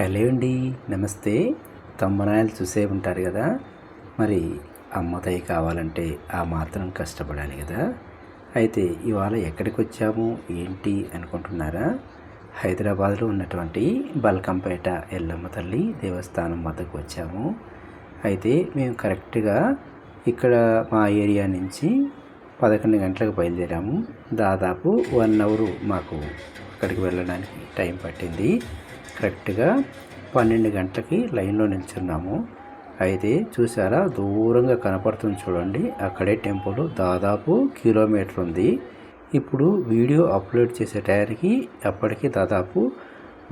Hello అండి. నమస్తే. తమ్మనాయలు చూసే ఉంటారు కదా? మరి అమ్మతాయి కావాలంటే ఆ మాత్రం కష్టపడాలి కదా? అయితే ఇవాళ ఎక్కడికి వచ్చాము ఏంటి అనుకుంటున్నారా? హైదరాబాద్లో ఉన్నటువంటి బల్కంపేట ఎల్లమ్మ తల్లి దేవస్థానం వద్దకు వచ్చాము. అయితే మేము కరెక్ట్గా ఇక్కడ మా ఏరియా నుంచి పదకొండు గంటలకు బయలుదేరాము. దాదాపు వన్ అవర్ మాకు అక్కడికి వెళ్ళడానికి టైం పట్టింది. కరెక్ట్గా పన్నెండు గంటలకి లైన్లో నిల్చున్నాము. అయితే చూసారా? దూరంగా కనపడుతుంది చూడండి. అక్కడే టెంపుల్ దాదాపు కిలోమీటర్ ఉంది ఇప్పుడు వీడియో అప్లోడ్ చేసే టైంకి అప్పటికి దాదాపు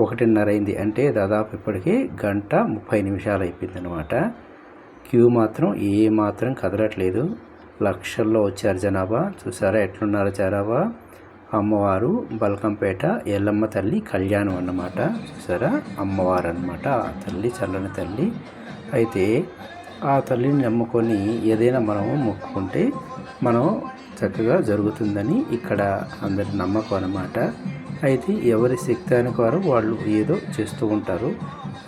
ఒకటిన్నర అయింది. అంటే దాదాపు ఇప్పటికి గంట ముప్పై నిమిషాలు అయిపోయింది అనమాట క్యూ మాత్రం ఏ మాత్రం కదలట్లేదు. లక్షల్లో వచ్చారు జనాభా. చూసారా? ఎట్లున్నారు జనాభా? అమ్మవారు బల్కంపేట ఎల్లమ్మ తల్లి కళ్యాణం అన్నమాట. చూసారా? అమ్మవారు అన్నమాట ఆ తల్లి చల్లని తల్లి. అయితే ఆ తల్లిని నమ్ముకొని ఏదైనా మనము మొక్కుకుంటే మనం చక్కగా జరుగుతుందని ఇక్కడ అందరి నమ్మకం అన్నమాట. అయితే ఎవరి శక్తి వారు వాళ్ళు ఏదో చేస్తూ ఉంటారు.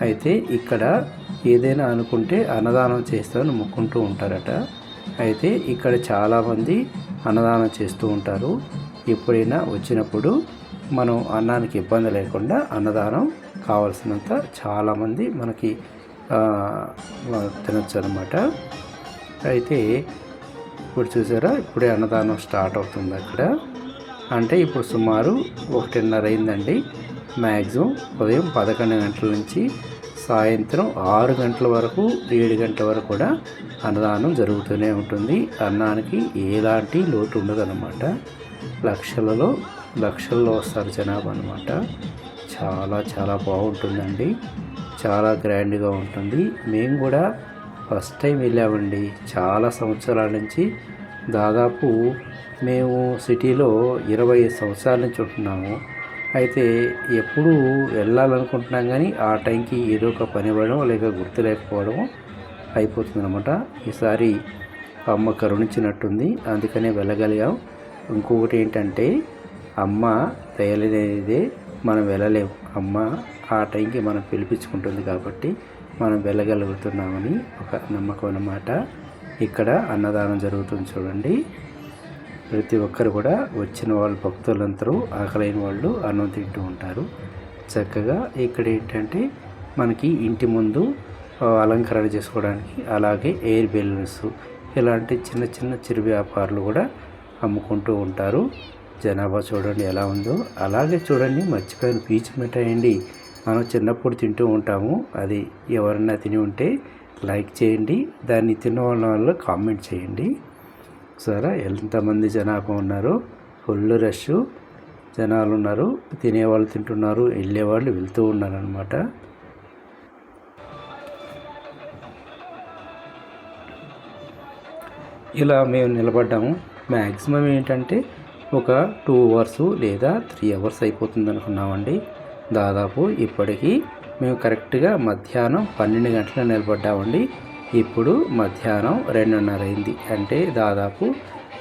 అయితే ఇక్కడ ఏదైనా అనుకుంటే అన్నదానం చేస్తామని మొక్కుంటూ ఉంటారట. అయితే ఇక్కడ చాలామంది అన్నదానం చేస్తూ ఉంటారు. ఎప్పుడైనా వచ్చినప్పుడు మనం అన్నానికి ఇబ్బంది లేకుండా అన్నదానం కావాల్సినంత చాలామంది మనకి తినచ్చు అనమాట అయితే ఇప్పుడు చూసారా ఇప్పుడే అన్నదానం స్టార్ట్ అవుతుంది అక్కడ. అంటే ఇప్పుడు సుమారు ఒకటిన్నర అయిందండి. మ్యాక్సిమం ఉదయం పదకొండు గంటల నుంచి సాయంత్రం ఆరు గంటల వరకు ఏడు గంటల వరకు కూడా అన్నదానం జరుగుతూనే ఉంటుంది. అన్నానికి ఎలాంటి లోటు ఉండదన్నమాట. లక్షలలో లక్షల్లో వస్తారు జనాభా అనమాట చాలా చాలా బాగుంటుందండి. చాలా గ్రాండ్గా ఉంటుంది. మేము కూడా ఫస్ట్ టైం వెళ్ళామండి. చాలా సంవత్సరాల నుంచి దాదాపు మేము సిటీలో ఇరవై సంవత్సరాల నుంచి ఉంటున్నాము. అయితే ఎప్పుడు వెళ్ళాలనుకుంటున్నాం కానీ ఆ టైంకి ఏదో ఒక పని పడడం లేక గుర్తు లేకపోవడం అయిపోతుంది అనమాట ఈసారి అమ్మ కరుణించినట్టుంది. అందుకనే వెళ్ళగలిగాం. ఇంకొకటి ఏంటంటే అమ్మ తేలినదే మనం వెళ్ళలేము అమ్మ ఆ టైంకి మనం పిలిపించుకుంటుంది కాబట్టి మనం వెళ్ళగలుగుతున్నామని ఒక నమ్మకం అన్నమాట. ఇక్కడ అన్నదానం జరుగుతుంది చూడండి. ప్రతి ఒక్కరు కూడా వచ్చిన వాళ్ళు భక్తులందరూ ఆకలైన వాళ్ళు అన్నం తింటూ ఉంటారు. చక్కగా ఇక్కడ ఏంటంటే మనకి ఇంటి ముందు అలంకరణ చేసుకోవడానికి అలాగే ఎయిర్ బెలూన్స్ ఇలాంటి చిన్న చిన్న చిరు వ్యాపారులు కూడా అమ్ముకుంటూ ఉంటారు. జనాభా చూడండి ఎలా ఉందో. అలాగే చూడండి మర్చిపోయిన పీచు మిఠాయి అండి మనం చిన్నప్పుడు తింటూ ఉంటాము. అది ఎవరన్నా తిని ఉంటే లైక్ చేయండి. దాన్ని తిన్న వాళ్ళ కామెంట్ చేయండి. సరే ఎంతమంది జనాభా ఉన్నారు? Full rush. జనాలు ఉన్నారు. తినేవాళ్ళు తింటున్నారు. వెళ్ళేవాళ్ళు వెళ్తూ ఉన్నారనమాట ఇలా మేము నిలబడ్డాము. మ్యాక్సిమం ఏంటంటే ఒక టూ అవర్స్ లేదా త్రీ అవర్స్ అయిపోతుంది అనుకున్నామండి. దాదాపు ఇప్పటికీ మేము కరెక్ట్గా మధ్యాహ్నం పన్నెండు గంటలు నిలబడ్డామండి. ఇప్పుడు మధ్యాహ్నం రెండున్నర అయింది. అంటే దాదాపు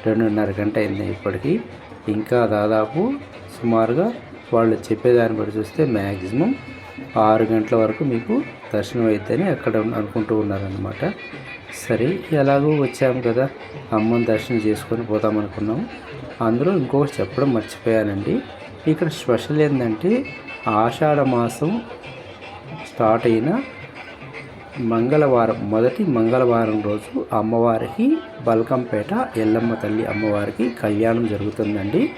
రెండున్నర గంట అయింది ఇప్పటికీ. ఇంకా దాదాపు సుమారుగా వాళ్ళు చెప్పేదాన్ని బట్టి చూస్తే మ్యాక్సిమం ఆరు గంటల వరకు మీకు దర్శనం అవుతుందని అక్కడ అనుకుంటూ ఉన్నారనమాట సరే ఎలాగో వచ్చాము కదా. అమ్మని దర్శనం చేసుకొని పోదాం అనుకున్నాము అందులో ఇంకొకటి చెప్పడం మర్చిపోయానండి. ఇక్కడ స్పెషల్ ఏంటంటే ఆషాఢ మాసం స్టార్ట్ అయిన మంగళవారం మొదటి మంగళవారం రోజు అమ్మవారికి బల్కంపేట ఎల్లమ్మ తల్లి అమ్మవారికి కళ్యాణం జరుగుతుందండి.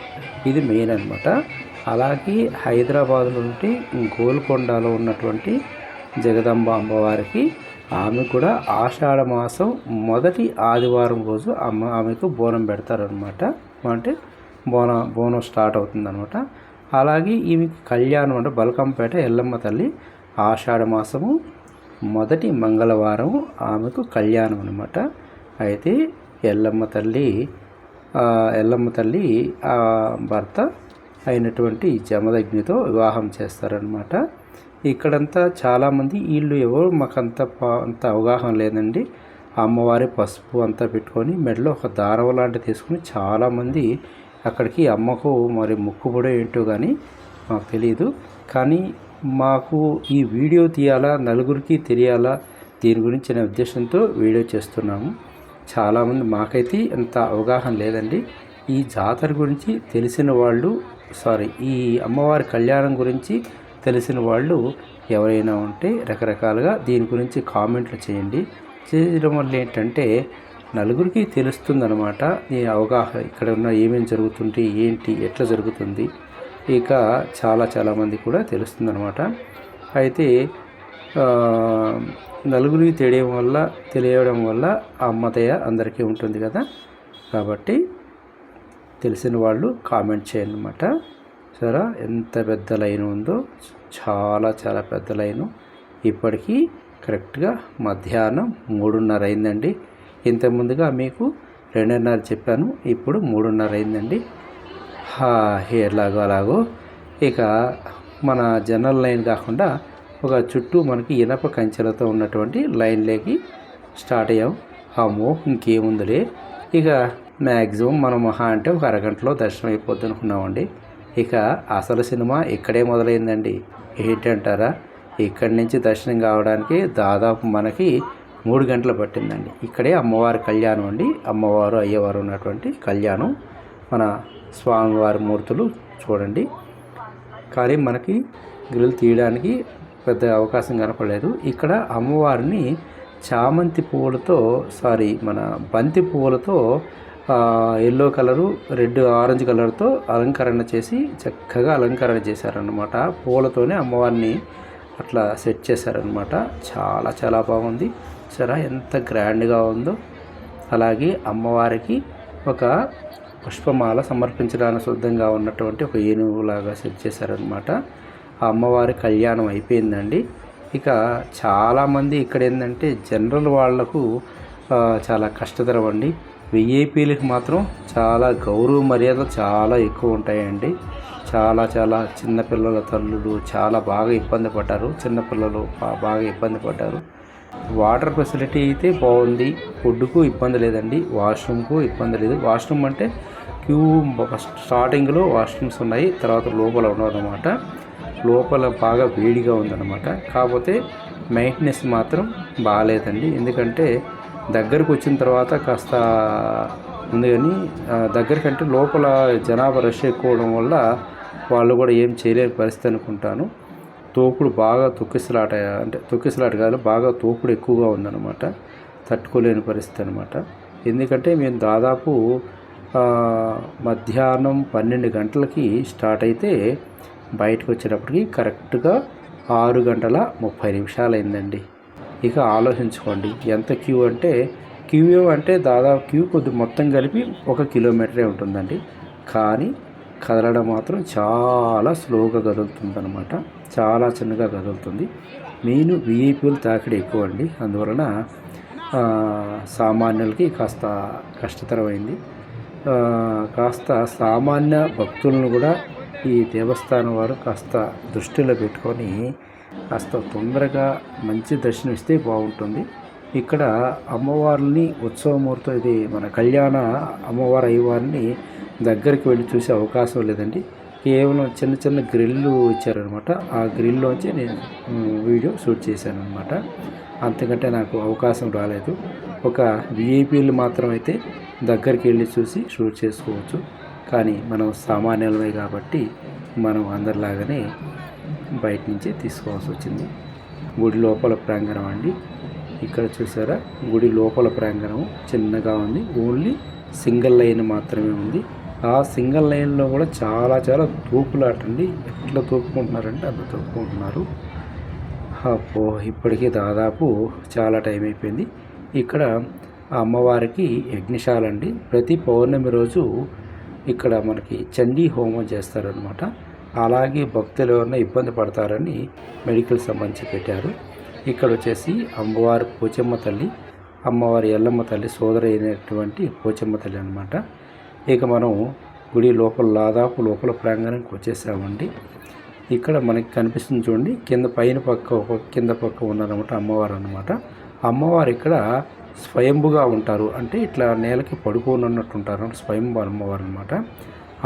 ఇది మెయిన్ అనమాట అలాగే హైదరాబాద్లో ఉంటే గోల్కొండలో ఉన్నటువంటి జగదంబ అమ్మవారికి ఆమె కూడా ఆషాఢ మాసం మొదటి ఆదివారం రోజు అమ్మ ఆమెకు బోనం పెడతారనమాట అంటే బోనం బోనం స్టార్ట్ అవుతుందనమాట అలాగే ఈమెకి కళ్యాణం అంటే బల్కంపేట ఎల్లమ్మ తల్లి ఆషాఢ మాసము మొదటి మంగళవారం ఆమెకు కళ్యాణం అనమాట అయితే ఎల్లమ్మ తల్లి ఎల్లమ్మ తల్లి ఆ భర్త అయినటువంటి జమదగ్నితో వివాహం చేస్తారనమాట ఇక్కడంతా చాలామంది వీళ్ళు ఎవరు మాకు అంత అంత అవగాహన లేదండి. అమ్మవారి పసుపు అంతా పెట్టుకొని మెడలో ఒక దారం లాంటి తీసుకుని చాలామంది అక్కడికి అమ్మకు మరి ముక్కుబడో ఏంటో కానీ మాకు తెలియదు కానీ మాకు ఈ వీడియో తీయాలా నలుగురికి తెలియాలా దీని గురించి అనే ఉద్దేశంతో వీడియో చేస్తున్నాము. చాలామంది మాకైతే అంత అవగాహన లేదండి. ఈ జాతర గురించి తెలిసిన వాళ్ళు సారీ ఈ అమ్మవారి కళ్యాణం గురించి తెలిసిన వాళ్ళు ఎవరైనా ఉంటే రకరకాలుగా దీని గురించి కామెంట్లు చేయండి. చేయడం వల్ల ఏంటంటే నలుగురికి తెలుస్తుందన్నమాట. ఈ అవగాహన ఇక్కడ ఉన్న ఏమేమి జరుగుతుంది ఏంటి ఎట్లా జరుగుతుంది ఇక చాలా చాలామంది కూడా తెలుస్తుందన్నమాట. అయితే నలుగురికి తెలియడం వల్ల తెలియడం వల్ల ఆ అమ్మతయ్య అందరికీ ఉంటుంది కదా. కాబట్టి తెలిసిన వాళ్ళు కామెంట్ చేయండి అనమాట సరే ఎంత పెద్ద లైన్ ఉందో చాలా చాలా పెద్ద లైను. ఇప్పటికీ కరెక్ట్గా మధ్యాహ్నం మూడున్నర అయిందండి. ఇంత ముందుగా మీకు రెండున్నర చెప్పాను ఇప్పుడు మూడున్నర అయిందండి. హా, ఎలాగో అలాగో. ఇక మన జనరల్ లైన్ కాకుండా ఒక చుట్టూ మనకి ఇనప కంచెలతో ఉన్నటువంటి లైన్లోకి స్టార్ట్ అయ్యాం. అమ్మో ఇంకేముందిలే. ఇక మ్యాక్సిమం మనం మహా అంటే ఒక అరగంటలో దర్శనం అయిపోద్ది అనుకున్నామండి ఇక అసలు సినిమా ఇక్కడే మొదలైందండి. ఏంటంటారా? ఇక్కడి నుంచి దర్శనం కావడానికి దాదాపు మనకి మూడు గంటలు పట్టిందండి. ఇక్కడే అమ్మవారి కళ్యాణం అండి. అమ్మవారు అయ్యవారు ఉన్నటువంటి కళ్యాణం. మన స్వామివారి మూర్తులు చూడండి. కానీ మనకి గ్రిల్ తీయడానికి పెద్ద అవకాశం కనపడలేదు. ఇక్కడ అమ్మవారిని చామంతి పువ్వులతో సారీ మన బంతి పువ్వులతో ఎల్లో కలరు రెడ్ ఆరెంజ్ కలర్తో అలంకరణ చేసి చక్కగా అలంకరణ చేశారనమాట పూలతోనే అమ్మవారిని అట్లా సెట్ చేశారనమాట చాలా చాలా బాగుంది. సరే ఎంత గ్రాండ్గా ఉందో. అలాగే అమ్మవారికి ఒక పుష్పమాల సమర్పించడానికి సిద్ధంగా ఉన్నటువంటి ఒక ఏనుగులాగా సెట్ చేశారనమాట ఆ అమ్మవారి కళ్యాణం అయిపోయిందండి. ఇక చాలామంది ఇక్కడ ఏంటంటే జనరల్ వాళ్ళకు చాలా కష్టతరం అండి. విఐపీలకు మాత్రం చాలా గౌరవ మర్యాద చాలా ఎక్కువ ఉంటాయండి. చాలా చాలా చిన్నపిల్లల తల్లులు చాలా బాగా ఇబ్బంది పడ్డారు. చిన్నపిల్లలు బాగా ఇబ్బంది పడ్డారు. వాటర్ ఫెసిలిటీ అయితే బాగుంది. ఫుడ్కు ఇబ్బంది లేదండి. వాష్రూమ్కు ఇబ్బంది లేదు. వాష్రూమ్ అంటే క్యూ స్టార్టింగ్లో వాష్రూమ్స్ ఉన్నాయి. తర్వాత లోపల ఉండవన్నమాట లోపల బాగా వేడిగా ఉందన్నమాట. కాకపోతే మెయింటెనెన్స్ మాత్రం బాగాలేదండి. ఎందుకంటే దగ్గరకు వచ్చిన తర్వాత కాస్త ఉంది కానీ దగ్గరకంటే దగ్గరికంటే లోపల జనాభా రష్ ఎక్కువ వల్ల వాళ్ళు కూడా ఏం చేయలేని పరిస్థితి అనుకుంటాను. తోపుడు బాగా తొక్కిసలాట అంటే తొక్కిసలాట కాదు బాగా తోపుడు ఎక్కువగా ఉందన్నమాట. తట్టుకోలేని పరిస్థితి అనమాట ఎందుకంటే మేము దాదాపు మధ్యాహ్నం పన్నెండు గంటలకి స్టార్ట్ అయితే బయటకు వచ్చేటప్పటికి కరెక్ట్గా ఆరు గంటల ముప్పై నిమిషాలు అయిందండి ఇక ఆలోచించుకోండి. ఎంత క్యూ అంటే క్యూ అంటే దాదాపు క్యూ కొద్ది మొత్తం కలిపి ఒక కిలోమీటరే ఉంటుందండి. కానీ కదలడం మాత్రం చాలా స్లోగా కదులుతుందన్నమాట. చాలా చిన్నగా కదులుతుంది. మెయిన్ విఐపీలు తాకిడి ఎక్కువ అండి. అందువలన సామాన్యులకి కాస్త కష్టతరమైంది. కాస్త సామాన్య భక్తులను కూడా ఈ దేవస్థానం వారు కాస్త దృష్టిలో పెట్టుకొని కాస్త తొందరగా మంచి దర్శనం ఇస్తే బాగుంటుంది. ఇక్కడ అమ్మవారిని ఉత్సవమూర్తి ఇది మన కళ్యాణ అమ్మవారు అయ్యవారిని దగ్గరికి వెళ్ళి చూసే అవకాశం లేదండి. కేవలం చిన్న చిన్న గ్రిల్లు ఇచ్చారనమాట ఆ గ్రిల్లోంచి నేను వీడియో షూట్ చేశాను అనమాట అంతకంటే నాకు అవకాశం రాలేదు. ఒక విఐపీలు మాత్రం అయితే దగ్గరికి వెళ్ళి చూసి షూట్ చేసుకోవచ్చు. కానీ మనం సామాన్యులమే కాబట్టి మనం అందరిలాగానే బయట నుంచి తీసుకోవాల్సి వచ్చింది. గుడి లోపల ప్రాంగణం అండి. ఇక్కడ చూసారా? గుడి లోపల ప్రాంగణం చిన్నగా ఉంది. ఓన్లీ సింగిల్ లైన్ మాత్రమే ఉంది. ఆ సింగిల్ లైన్లో కూడా చాలా చాలా తూపులాటండి ఎట్లా తూపుకుంటున్నారంటే అంత తూపుకుంటున్నారు అప్పో ఇప్పటికీ దాదాపు చాలా టైం అయిపోయింది. ఇక్కడ ఆ అమ్మవారికి యజ్ఞశాల అండి. ప్రతి పౌర్ణమి రోజు ఇక్కడ మనకి చండీ హోమం చేస్తారనమాట అలాగే భక్తులు ఎవరైనా ఇబ్బంది పడతారని మెడికల్ సంబంధించి పెట్టారు. ఇక్కడ వచ్చేసి అమ్మవారి పోచమ్మ తల్లి అమ్మవారి ఎల్లమ్మ తల్లి సోదరి అయినటువంటి పోచమ్మ తల్లి అనమాట ఇక మనం గుడి లోపల దాదాపు లోపల ప్రాంగణంకి వచ్చేసామండి. ఇక్కడ మనకి కనిపిస్తుంది చూడండి కింద పైన పక్క కింద పక్క ఉన్నారన్నమాట అమ్మవారు అనమాట అమ్మవారు ఇక్కడ స్వయంభుగా ఉంటారు. అంటే ఇట్లా నేలకి పడుకోనున్నట్టు ఉంటారు స్వయంభు అమ్మవారు అనమాట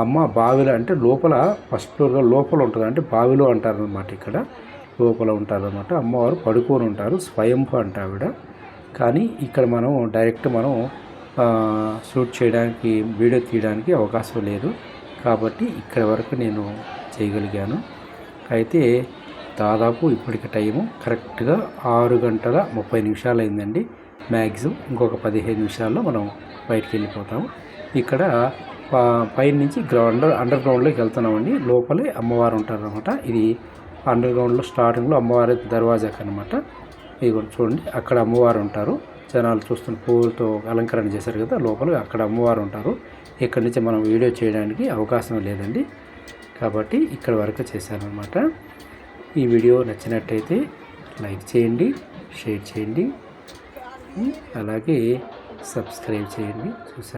అమ్మ బావిలో అంటే లోపల ఫస్ట్ ఫ్లోర్గా లోపల ఉంటుంది? అంటే బావిలో అంటారు అనమాట ఇక్కడ. లోపల ఉంటారు అనమాట అమ్మవారు పడుకొని ఉంటారు స్వయంభు అంట ఆవిడ. కానీ ఇక్కడ మనం డైరెక్ట్ మనం షూట్ చేయడానికి వీడియో తీయడానికి అవకాశం లేదు. కాబట్టి ఇక్కడ వరకు నేను చేయగలిగాను. అయితే దాదాపు ఇప్పటికి టైము కరెక్ట్గా ఆరు గంటల ముప్పై నిమిషాలు అయిందండి మ్యాక్సిమం ఇంకొక పదిహేను నిమిషాల్లో మనం బయటికి వెళ్ళిపోతాము ఇక్కడ పైన నుంచి గ్రౌండ్ అండర్ గ్రౌండ్లోకి వెళ్తున్నామండి. లోపలే అమ్మవారు ఉంటారనమాట ఇది అండర్ గ్రౌండ్లో స్టార్టింగ్లో అమ్మవారి దర్వాజాకి అనమాట ఇది కూడా చూడండి అక్కడ అమ్మవారు ఉంటారు. జనాలు చూస్తున్న పూలతో అలంకరణ చేశారు కదా లోపల అక్కడ అమ్మవారు ఉంటారు. ఇక్కడి నుంచి మనం వీడియో చేయడానికి అవకాశం లేదండి. కాబట్టి ఇక్కడ వరకు చేశానమాట ఈ వీడియో నచ్చినట్టయితే లైక్ చేయండి షేర్ చేయండి. అలాగే సబ్స్క్రైబ్ చేయండి. చూసారు